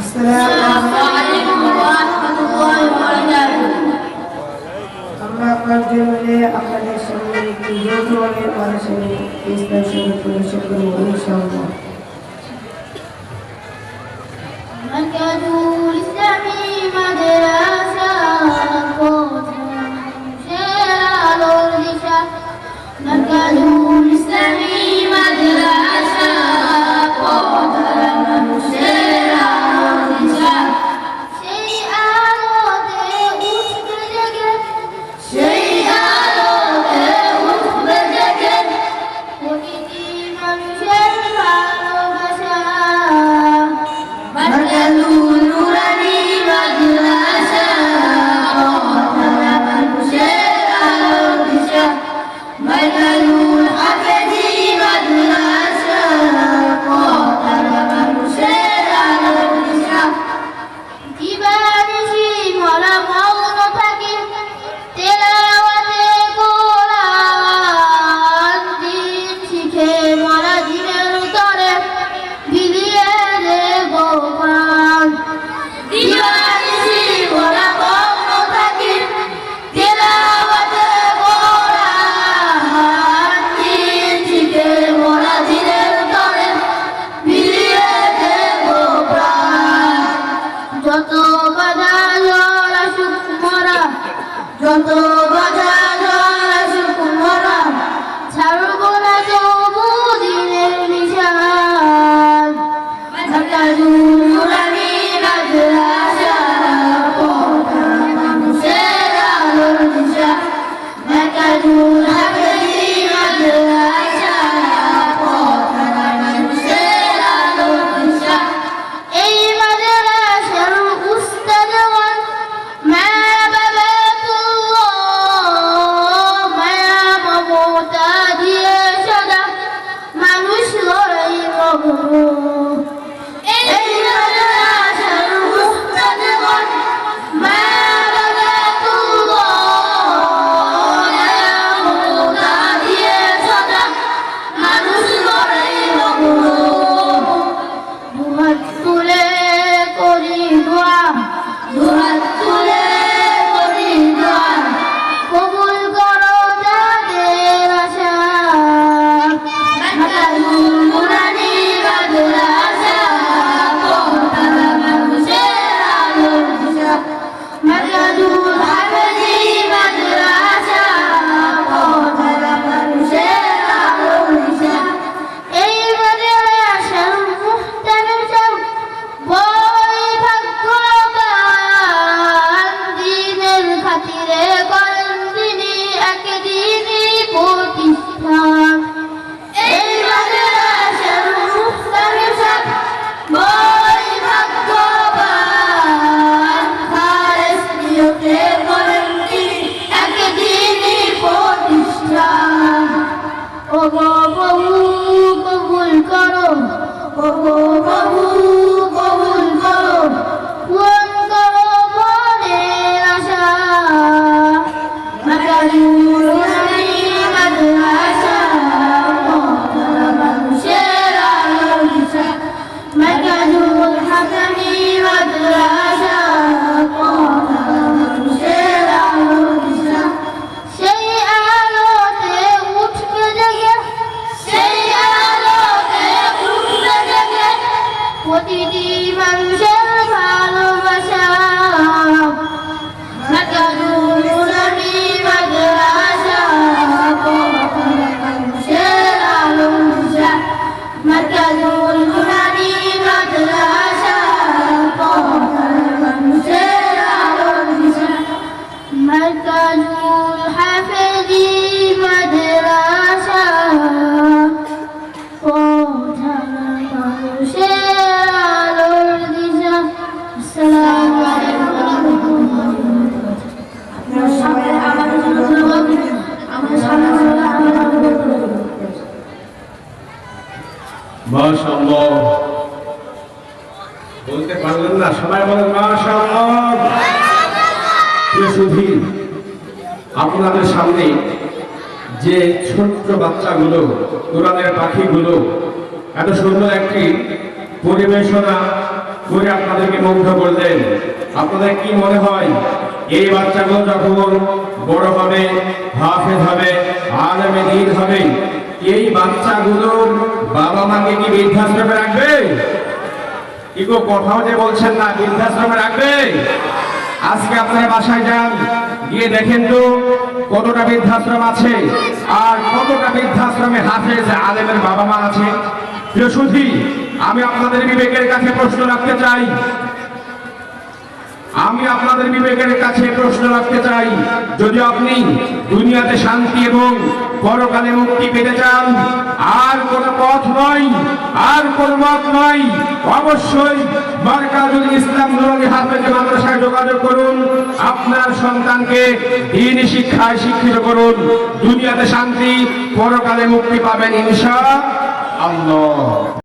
السلام عليكم ورحمة الله وبركاته আমরা আপনার জীবনে আপনাদের সঙ্গে একটি যৌথ অনেক প্রভু কবুল করো প্রভু मोतिदीवम् বলতে পারলেন না, সবাই বলেন আপনাদের সামনে যে ছোট্ট বাচ্চাগুলো, কোরআনের পাখিগুলো, এত সুন্দর একটি পরিবেশনা করে আপনাদেরকে মুগ্ধ করলেন। আপনাদের কি মনে হয়, এই বাচ্চাগুলো যখন বড় হবে, হাফেজ হবে, আলমে দিন হবে এই বাচ্চাগুলোর বাবা মাকে কি বৃদ্ধাশ্রমে রাখবে? কি গো, কথাও যে বলছেন না, বৃদ্ধাশ্রমে রাখবে? আজকে আপনারা বাসায় যান, গিয়ে দেখেন তো কতটা বৃদ্ধাশ্রম আছে আর কতটা বৃদ্ধাশ্রমে হাফেজ আলেমের বাবা মা আছে। প্রিয়সুধী আমি আপনাদের বিবেকের কাছে প্রশ্ন রাখতে চাই। আমি আপনাদের বিবেকের কাছে প্রশ্ন রাখতে চাই, যদি আপনি দুনিয়াতে শান্তি এবং পরকালে মুক্তি পেতে চান। আর কোন পথ নয়, আর কোন মত নয়। অবশ্যই মার্কাজুল ইসলাম নুরানি হাফেজ মাদ্রাসায় যোগাযোগ করুন, আপনার সন্তানকে দিন শিক্ষায় শিক্ষিত করুন। দুনিয়াতে শান্তি, পরকালে মুক্তি পাবেন ইনশা আল্লাহ।